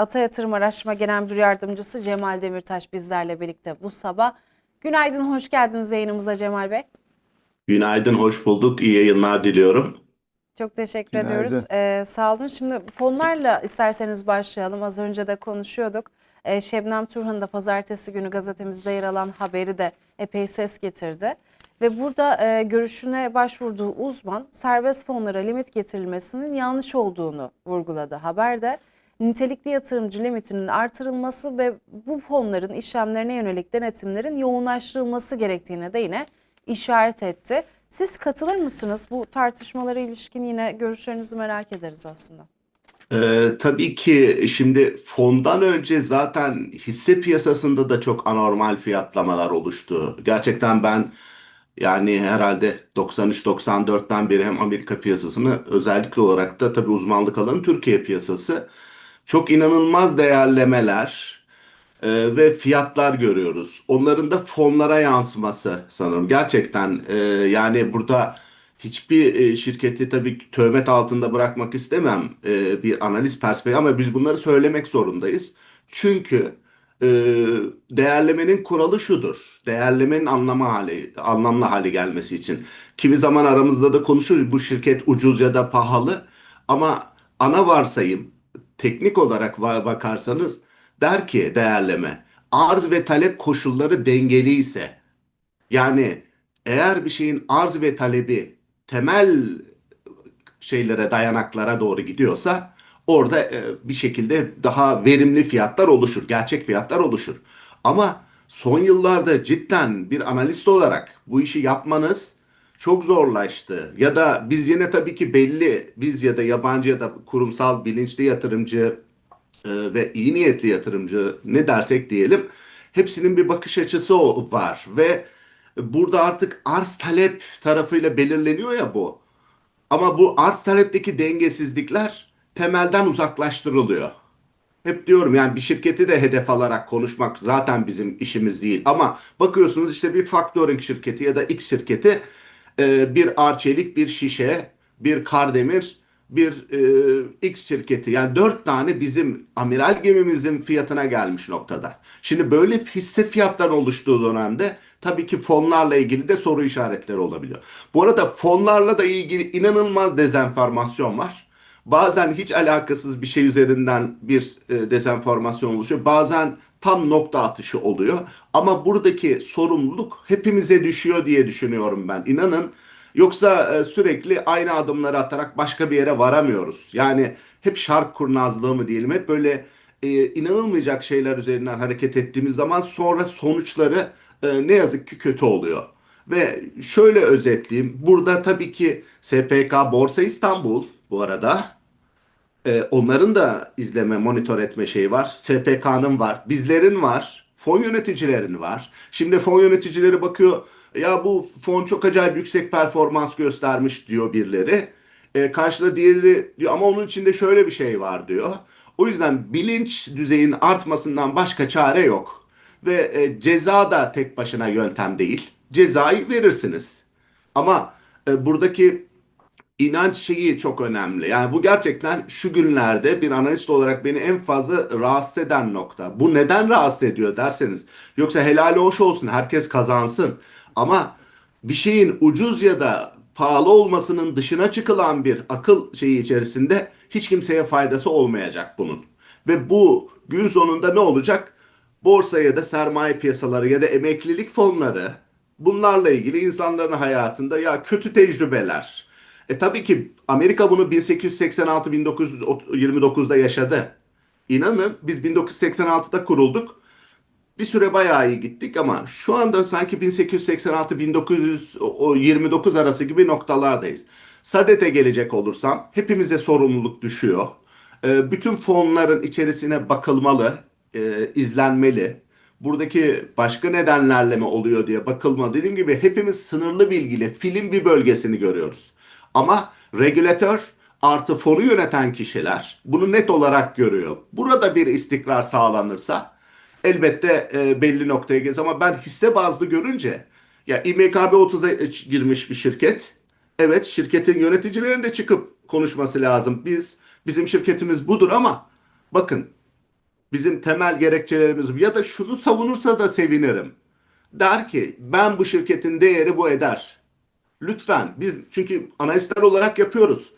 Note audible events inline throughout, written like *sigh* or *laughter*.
Ata Yatırım Araştırma Genel Müdür Yardımcısı Cemal Demirtaş bizlerle birlikte bu sabah. Günaydın, hoş geldiniz yayınımıza Cemal Bey. Günaydın, hoş bulduk. İyi yayınlar diliyorum. Çok teşekkür Günaydın. ediyoruz. Ee, sağ olun. Şimdi fonlarla isterseniz başlayalım. Az önce de konuşuyorduk. Ee, Şebnem Turhan'ın da pazartesi günü gazetemizde yer alan haberi de epey ses getirdi. Ve burada e, görüşüne başvurduğu uzman serbest fonlara limit getirilmesinin yanlış olduğunu vurguladı haberde. Nitelikli yatırımcı limitinin artırılması ve bu fonların işlemlerine yönelik denetimlerin yoğunlaştırılması gerektiğine de yine işaret etti. Siz katılır mısınız? Bu tartışmalara ilişkin yine görüşlerinizi merak ederiz aslında. Ee, tabii ki şimdi fondan önce zaten hisse piyasasında da çok anormal fiyatlamalar oluştu. Gerçekten ben yani herhalde 93-94'ten beri hem Amerika piyasasını özellikle olarak da tabii uzmanlık alanı Türkiye piyasası çok inanılmaz değerlemeler e, ve fiyatlar görüyoruz. Onların da fonlara yansıması sanırım. Gerçekten e, yani burada hiçbir e, şirketi tabii töhmet altında bırakmak istemem e, bir analiz perspektifi ama biz bunları söylemek zorundayız. Çünkü e, değerlemenin kuralı şudur. Değerlemenin anlamı hali, anlamlı hale gelmesi için. Kimi zaman aramızda da konuşuruz bu şirket ucuz ya da pahalı ama ana varsayım teknik olarak bakarsanız der ki değerleme arz ve talep koşulları dengeli ise yani eğer bir şeyin arz ve talebi temel şeylere, dayanaklara doğru gidiyorsa orada e, bir şekilde daha verimli fiyatlar oluşur, gerçek fiyatlar oluşur. Ama son yıllarda cidden bir analist olarak bu işi yapmanız çok zorlaştı. Ya da biz yine tabii ki belli, biz ya da yabancı ya da kurumsal bilinçli yatırımcı e, ve iyi niyetli yatırımcı ne dersek diyelim hepsinin bir bakış açısı var ve burada artık arz talep tarafıyla belirleniyor ya bu. Ama bu arz talepteki dengesizlikler temelden uzaklaştırılıyor. Hep diyorum yani bir şirketi de hedef alarak konuşmak zaten bizim işimiz değil. Ama bakıyorsunuz işte bir factoring şirketi ya da X şirketi e, bir arçelik, bir şişe, bir kardemir, bir e, X şirketi. Yani dört tane bizim amiral gemimizin fiyatına gelmiş noktada. Şimdi böyle hisse fiyatları oluştuğu dönemde tabii ki fonlarla ilgili de soru işaretleri olabiliyor. Bu arada fonlarla da ilgili inanılmaz dezenformasyon var. Bazen hiç alakasız bir şey üzerinden bir e, dezenformasyon oluşuyor. Bazen tam nokta atışı oluyor. Ama buradaki sorumluluk hepimize düşüyor diye düşünüyorum ben. İnanın yoksa e, sürekli aynı adımları atarak başka bir yere varamıyoruz. Yani hep şark kurnazlığı mı diyelim hep böyle e, inanılmayacak şeyler üzerinden hareket ettiğimiz zaman sonra sonuçları e, ne yazık ki kötü oluyor. Ve şöyle özetleyeyim. Burada tabii ki SPK Borsa İstanbul bu arada e, onların da izleme, monitör etme şeyi var. SPK'nın var, bizlerin var, fon yöneticilerin var. Şimdi fon yöneticileri bakıyor, ya bu fon çok acayip yüksek performans göstermiş diyor birileri. E, karşıda diğeri diyor ama onun içinde şöyle bir şey var diyor. O yüzden bilinç düzeyinin artmasından başka çare yok. Ve e, ceza da tek başına yöntem değil. Cezayı verirsiniz. Ama e, buradaki inanç şeyi çok önemli. Yani bu gerçekten şu günlerde bir analist olarak beni en fazla rahatsız eden nokta. Bu neden rahatsız ediyor derseniz. Yoksa helali hoş olsun herkes kazansın. Ama bir şeyin ucuz ya da pahalı olmasının dışına çıkılan bir akıl şeyi içerisinde hiç kimseye faydası olmayacak bunun. Ve bu gün sonunda ne olacak? Borsa ya da sermaye piyasaları ya da emeklilik fonları bunlarla ilgili insanların hayatında ya kötü tecrübeler. E tabii ki Amerika bunu 1886-1929'da yaşadı. İnanın biz 1986'da kurulduk. Bir süre bayağı iyi gittik ama şu anda sanki 1886-1929 arası gibi noktalardayız. Sadete gelecek olursam hepimize sorumluluk düşüyor. Ee, bütün fonların içerisine bakılmalı, e, izlenmeli. Buradaki başka nedenlerle mi oluyor diye bakılmalı. Dediğim gibi hepimiz sınırlı bilgiyle film bir bölgesini görüyoruz. Ama regülatör artı fonu yöneten kişiler bunu net olarak görüyor. Burada bir istikrar sağlanırsa elbette e, belli noktaya gelir ama ben hisse bazlı görünce ya İMKB 30'a girmiş bir şirket. Evet şirketin yöneticilerinin de çıkıp konuşması lazım. Biz bizim şirketimiz budur ama bakın bizim temel gerekçelerimiz ya da şunu savunursa da sevinirim. Der ki ben bu şirketin değeri bu eder. Lütfen biz çünkü analistler olarak yapıyoruz.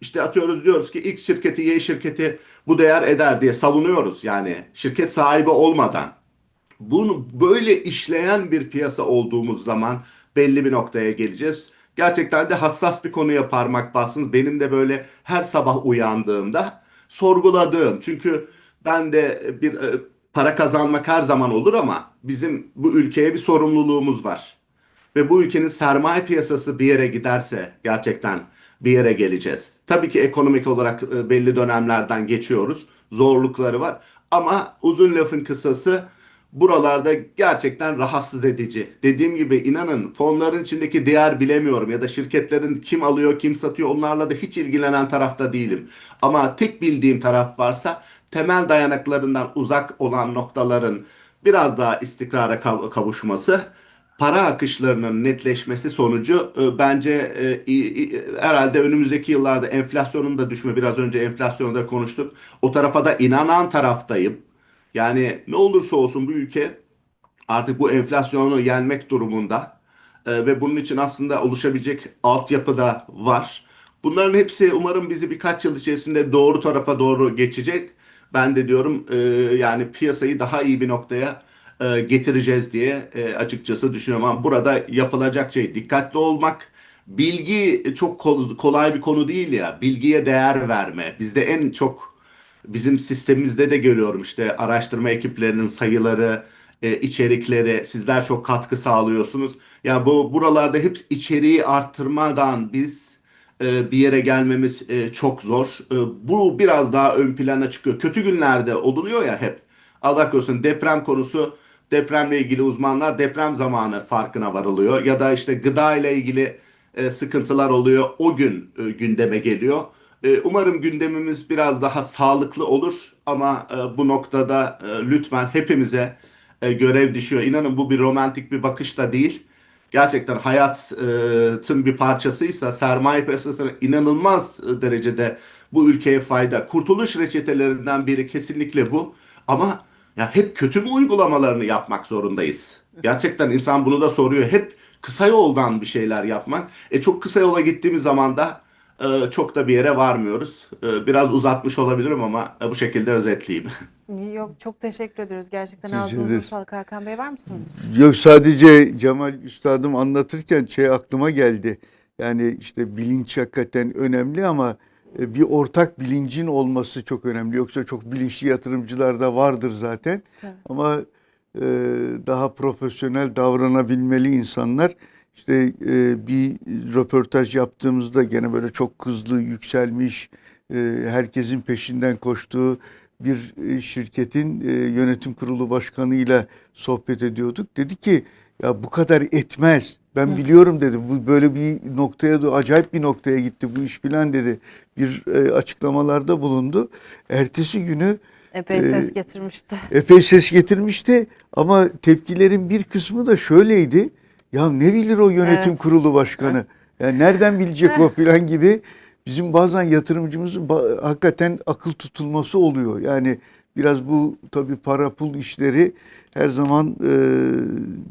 İşte atıyoruz diyoruz ki X şirketi Y şirketi bu değer eder diye savunuyoruz. Yani şirket sahibi olmadan. Bunu böyle işleyen bir piyasa olduğumuz zaman belli bir noktaya geleceğiz. Gerçekten de hassas bir konuya parmak bastınız. Benim de böyle her sabah uyandığımda sorguladığım. Çünkü ben de bir e, para kazanmak her zaman olur ama bizim bu ülkeye bir sorumluluğumuz var. Ve bu ülkenin sermaye piyasası bir yere giderse gerçekten bir yere geleceğiz. Tabii ki ekonomik olarak e, belli dönemlerden geçiyoruz. Zorlukları var. Ama uzun lafın kısası buralarda gerçekten rahatsız edici. Dediğim gibi inanın fonların içindeki değer bilemiyorum ya da şirketlerin kim alıyor kim satıyor onlarla da hiç ilgilenen tarafta değilim. Ama tek bildiğim taraf varsa temel dayanaklarından uzak olan noktaların biraz daha istikrara kav- kavuşması para akışlarının netleşmesi sonucu e, bence e, herhalde önümüzdeki yıllarda enflasyonun da düşme biraz önce enflasyonu da konuştuk. O tarafa da inanan taraftayım. Yani ne olursa olsun bu ülke artık bu enflasyonu yenmek durumunda Ee, ve bunun için aslında oluşabilecek altyapı da var. Bunların hepsi umarım bizi birkaç yıl içerisinde doğru tarafa doğru geçecek. Ben de diyorum e, yani piyasayı daha iyi bir noktaya e, getireceğiz diye e, açıkçası düşünüyorum. Ama burada yapılacak şey dikkatli olmak. Bilgi çok kol- kolay bir konu değil ya. Bilgiye değer verme. Bizde en çok Bizim sistemimizde de görüyorum işte araştırma ekiplerinin sayıları, e, içerikleri, sizler çok katkı sağlıyorsunuz. Ya bu buralarda hep içeriği arttırmadan biz e, bir yere gelmemiz çok zor. Bu biraz daha ön plana çıkıyor. Kötü günlerde olunuyor ya hep. Allah korusun deprem konusu depremle ilgili uzmanlar deprem zamanı farkına varılıyor. Ya da işte gıda ile ilgili e, sıkıntılar oluyor. O gün e, gündeme geliyor. E, umarım gündemimiz biraz daha sağlıklı olur ama e, bu noktada e, lütfen hepimize e, görev düşüyor. İnanın bu bir romantik bir bakış da değil. Gerçekten hayatın bir parçasıysa sermaye piyasasına inanılmaz e, derecede bu ülkeye fayda. Kurtuluş reçetelerinden biri kesinlikle bu. Ama ya hep kötü mü uygulamalarını yapmak zorundayız? Gerçekten insan bunu da soruyor. Hep kısa yoldan bir şeyler yapmak. E çok kısa yola gittiğimiz zaman da e, çok da bir yere varmıyoruz. E, biraz uzatmış olabilirim ama e, bu şekilde özetleyeyim. Yok çok teşekkür ediyoruz. Gerçekten ağzınıza sağlık Hakan Bey. Var mı sorunuz? Yok sadece Cemal Üstadım anlatırken şey aklıma geldi. Yani işte bilinç hakikaten önemli ama bir ortak bilincin olması çok önemli. Yoksa çok bilinçli yatırımcılar da vardır zaten. Tabii. Ama e, daha profesyonel davranabilmeli insanlar. İşte e, bir röportaj yaptığımızda gene böyle çok hızlı yükselmiş, e, herkesin peşinden koştuğu bir e, şirketin e, yönetim kurulu başkanıyla sohbet ediyorduk. Dedi ki ya bu kadar etmez. Ben biliyorum dedi. Bu böyle bir noktaya acayip bir noktaya gitti bu iş filan dedi. Bir e, açıklamalarda bulundu. Ertesi günü Epey Ee, ses getirmişti. *laughs* epey ses getirmişti ama tepkilerin bir kısmı da şöyleydi. Ya ne bilir o yönetim Evet. kurulu başkanı? *laughs* Ya nereden bilecek o filan gibi bizim bazen yatırımcımızın hakikaten akıl tutulması oluyor. Yani biraz bu tabii para pul işleri her zaman e,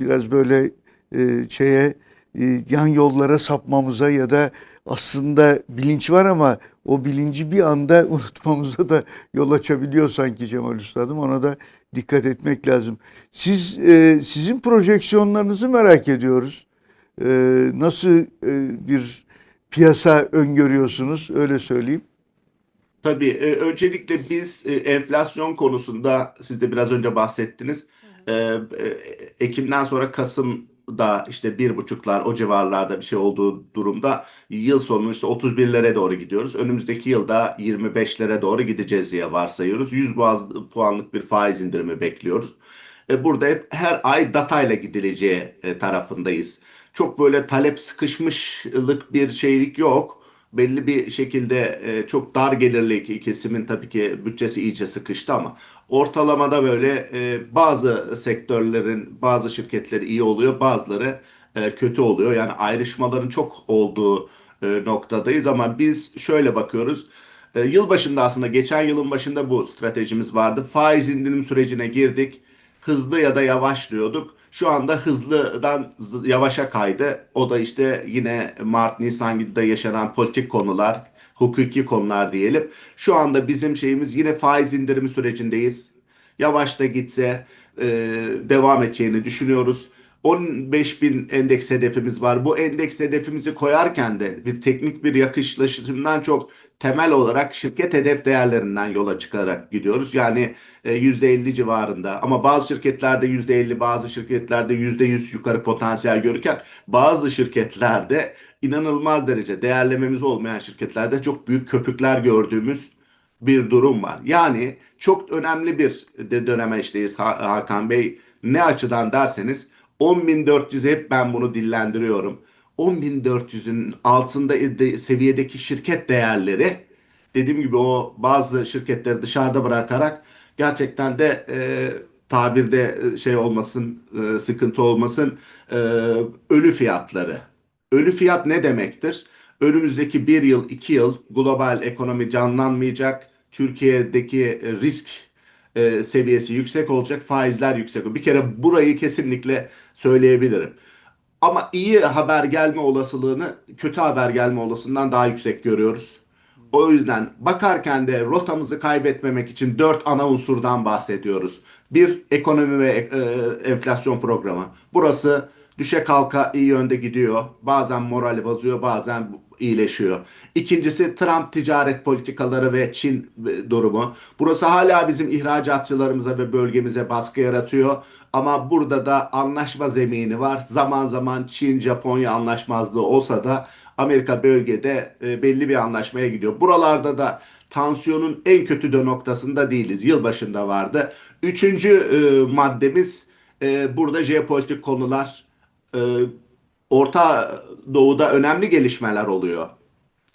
biraz böyle e, şeye e, yan yollara sapmamıza ya da aslında bilinç var ama o bilinci bir anda *laughs* unutmamıza da yol açabiliyor sanki Cemal Üstadım. Ona da dikkat etmek lazım. Siz e, sizin projeksiyonlarınızı merak ediyoruz. E, nasıl e, bir piyasa öngörüyorsunuz? Öyle söyleyeyim. Tabii e, öncelikle biz e, enflasyon konusunda siz de biraz önce bahsettiniz. E, e, Ekim'den sonra Kasım'da işte bir buçuklar o civarlarda bir şey olduğu durumda yıl sonu işte 31'lere doğru gidiyoruz. Önümüzdeki yılda 25'lere doğru gideceğiz diye varsayıyoruz. 100 baz puanlık bir faiz indirimi bekliyoruz. E, Burada hep her ay datayla gidileceği e, tarafındayız. Çok böyle talep sıkışmışlık bir şeylik yok belli bir şekilde e, çok dar gelirli kesimin tabii ki bütçesi iyice sıkıştı ama ortalamada böyle e, bazı sektörlerin bazı şirketleri iyi oluyor bazıları e, kötü oluyor. Yani ayrışmaların çok olduğu e, noktadayız ama biz şöyle bakıyoruz. E, yılbaşında aslında geçen yılın başında bu stratejimiz vardı. Faiz indirim sürecine girdik. Hızlı ya da yavaş diyorduk. Şu anda hızlıdan yavaşa kaydı. O da işte yine Mart, Nisan gibi de yaşanan politik konular, hukuki konular diyelim. Şu anda bizim şeyimiz yine faiz indirimi sürecindeyiz. Yavaş da gitse e, devam edeceğini düşünüyoruz. 15 bin endeks hedefimiz var. Bu endeks hedefimizi koyarken de bir teknik bir yaklaşımdan çok temel olarak şirket hedef değerlerinden yola çıkarak gidiyoruz. Yani e, %50 civarında ama bazı şirketlerde %50 bazı şirketlerde %100 yukarı potansiyel görürken bazı şirketlerde inanılmaz derece değerlememiz olmayan şirketlerde çok büyük köpükler gördüğümüz bir durum var. Yani çok önemli bir de dönemeçteyiz Ha- Hakan Bey. Ne açıdan derseniz 10.400 hep ben bunu dillendiriyorum. 10.400'ün altında de- seviyedeki şirket değerleri dediğim gibi o bazı şirketleri dışarıda bırakarak gerçekten de e, tabirde e, şey olmasın e, sıkıntı olmasın e, ölü fiyatları. Ölü fiyat ne demektir? Önümüzdeki bir yıl, iki yıl global ekonomi canlanmayacak. Türkiye'deki e, risk e, seviyesi yüksek olacak, faizler yüksek. Bir kere burayı kesinlikle söyleyebilirim. Ama iyi haber gelme olasılığını kötü haber gelme olasılığından daha yüksek görüyoruz. O yüzden bakarken de rotamızı kaybetmemek için dört ana unsurdan bahsediyoruz. Bir, ekonomi ve e, enflasyon programı. Burası düşe kalka iyi yönde gidiyor. Bazen morali bozuyor, bazen iyileşiyor. İkincisi Trump ticaret politikaları ve Çin e, durumu. Burası hala bizim ihracatçılarımıza ve bölgemize baskı yaratıyor. Ama burada da anlaşma zemini var. Zaman zaman Çin-Japonya anlaşmazlığı olsa da Amerika bölgede e, belli bir anlaşmaya gidiyor. Buralarda da tansiyonun en kötü de noktasında değiliz. Yılbaşında vardı. Üçüncü e, maddemiz burada jeopolitik konular. E, Orta Doğu'da önemli gelişmeler oluyor.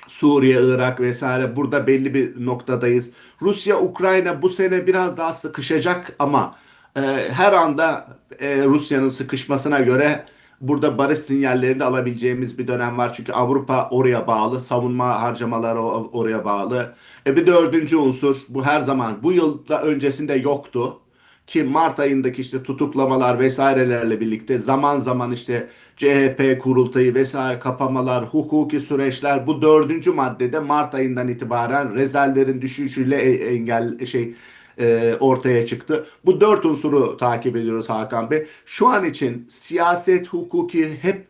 Suriye, Irak vesaire burada belli bir noktadayız. Rusya, Ukrayna bu sene biraz daha sıkışacak ama e, her anda e, Rusya'nın sıkışmasına göre burada barış sinyallerini de alabileceğimiz bir dönem var. Çünkü Avrupa oraya bağlı, savunma harcamaları oraya bağlı. E, bir dördüncü unsur bu her zaman bu yılda öncesinde yoktu ki Mart ayındaki işte tutuklamalar vesairelerle birlikte zaman zaman işte CHP kurultayı vesaire kapamalar, hukuki süreçler bu dördüncü maddede Mart ayından itibaren rezervlerin düşüşüyle e- engel şey e, ortaya çıktı. Bu dört unsuru takip ediyoruz Hakan Bey. Şu an için siyaset, hukuki hep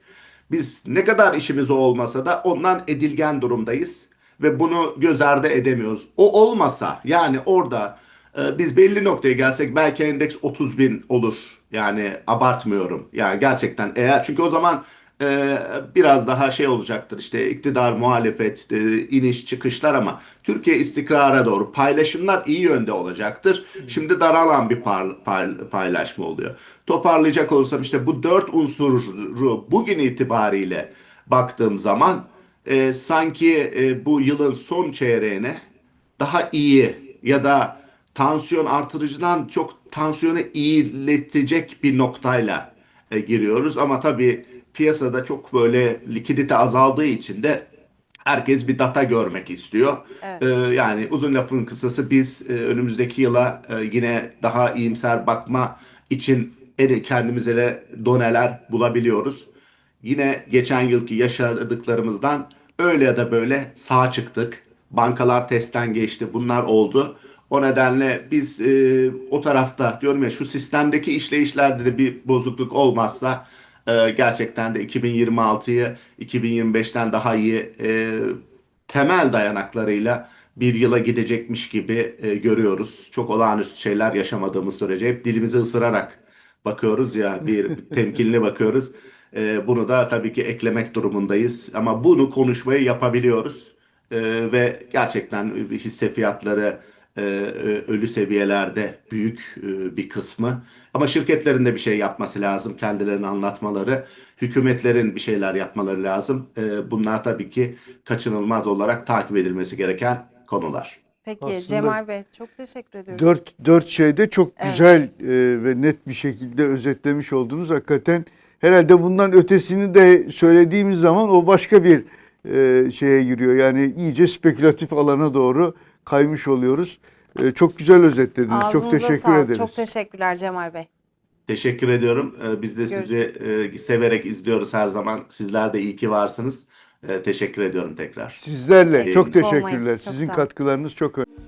biz ne kadar işimiz olmasa da ondan edilgen durumdayız ve bunu göz ardı edemiyoruz. O olmasa yani orada biz belli noktaya gelsek belki endeks 30 bin olur. Yani abartmıyorum. Yani gerçekten eğer çünkü o zaman e, biraz daha şey olacaktır işte iktidar, muhalefet, e, iniş çıkışlar ama Türkiye istikrara doğru paylaşımlar iyi yönde olacaktır. Şimdi daralan bir par- par- paylaşma oluyor. Toparlayacak olursam işte bu dört unsuru bugün itibariyle baktığım zaman e, sanki e, bu yılın son çeyreğine daha iyi ya da tansiyon artırıcıdan çok tansiyonu iyiletecek bir noktayla e, giriyoruz. Ama tabii piyasada çok böyle likidite azaldığı için de herkes bir data görmek istiyor. Evet. E, yani uzun lafın kısası biz e, önümüzdeki yıla e, yine daha iyimser bakma için en- kendimize de doneler bulabiliyoruz. Yine geçen yılki yaşadıklarımızdan öyle ya da böyle sağ çıktık. Bankalar testten geçti. Bunlar oldu. O nedenle biz e, o tarafta diyorum ya şu sistemdeki işleyişlerde de bir bozukluk olmazsa e, gerçekten de 2026'yı 2025'ten daha iyi e, temel dayanaklarıyla bir yıla gidecekmiş gibi e, görüyoruz. Çok olağanüstü şeyler yaşamadığımız sürece hep dilimizi ısırarak bakıyoruz ya bir *laughs* temkinli bakıyoruz. E, bunu da tabii ki eklemek durumundayız. Ama bunu konuşmayı yapabiliyoruz. E, ve gerçekten hisse fiyatları ölü seviyelerde büyük e, bir kısmı. Ama şirketlerin de bir şey yapması lazım. Kendilerini anlatmaları. Hükümetlerin bir şeyler yapmaları lazım. E, bunlar tabii ki kaçınılmaz olarak takip edilmesi gereken konular. Peki Aslında- Cemal Bey çok teşekkür ediyoruz. Dört, dört şeyde çok Evet. güzel e, ve net bir şekilde özetlemiş oldunuz. Hakikaten herhalde bundan ötesini de söylediğimiz zaman o başka bir e, şeye giriyor. Yani iyice spekülatif alana doğru kaymış oluyoruz. E, çok güzel özetlediniz. çok Ağzınıza teşekkür sağlık. ederiz. Çok teşekkürler Cemal Bey. Teşekkür ediyorum. Ee, Biz de sizi e, severek izliyoruz her zaman. Sizler de iyi ki varsınız. Ee, Teşekkür ediyorum tekrar. Sizlerle çok olmayın. teşekkürler. Çok Sizin sağ olun. katkılarınız çok önemli.